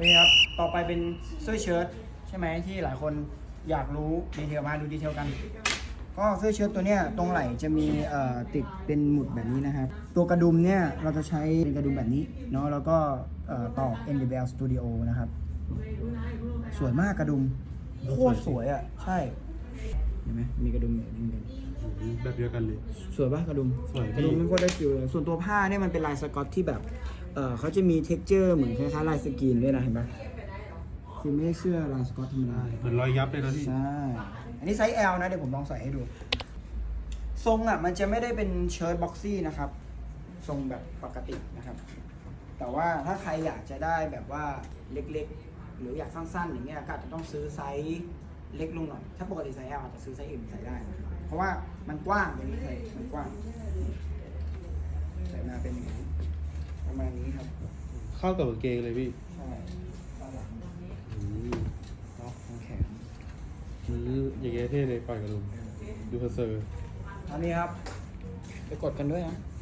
นี่ครับ ต่อไปเป็นเสื้อเชิ้ตใช่ไหมที่หลายคนอยากรู้ดีเทลมาดูดีเทลกัน ก็เสื้อเชิ้ตตัวเนี้ยตรงไหล่จะมีเอ่อติดเป็นหมุดแบบนี้นะครับ ตัวกระดุมเนี่ยเราจะใช้เป็นกระดุมแบบนี้เนาะแล้วก็เอ่อต่อ NWL Studio นะครับ สวยมากกระดุมโคตรสวยอะ ใช่ เห็นไหมมีกระดุมแบบนี้เป็น แบบเดียวกันเลย สวยป่ะกระดุมสวยพี่ กระดุมมันก็ได้ฟิลเลยส่วนตัวผ้าเนี่ยมันเป็นลายสกอตที่แบบเออเขาจะมีเท็กเจอร์เหมือนคล้ายๆลายสกรีนด้วยนะเห็นปะคือไม่ใช่เสื้อลายสกอตธรรมดา เหมือนรอยยับเลยนะพี่ ใช่ อันนี้ไซส์ L นะ เดี๋ยวผมลองใส่ให้ดู ทรงอะ มันจะไม่ได้เป็นเชิ้ตบ็อกซี่นะครับ ทรงแบบปกตินะครับ แต่ว่าถ้าใครอยากจะได้แบบว่าเล็กๆ หรืออยากสั้นๆอย่างเงี้ยก็อาจจะต้องซื้อไซส์ เล็กลงหน่อย ถ้าปกติไซส์ L อาจจะซื้อไซส์ M ใส่ได้นะครับเพราะว่ามันกว้างอย่างนี้เลยมันกว้าง ใส่มาเป็นอย่างนี้ประมาณนี้ครับ เข้ากับกางเกงเลยพี่ใช่ด้านหลังอืมล็อกตรงแขน อืมอย่างเงี้ยเท่เลยปล่อยกระดุมดูเซอร์อันนี้ครับ ไปกดกันด้วยนะๆ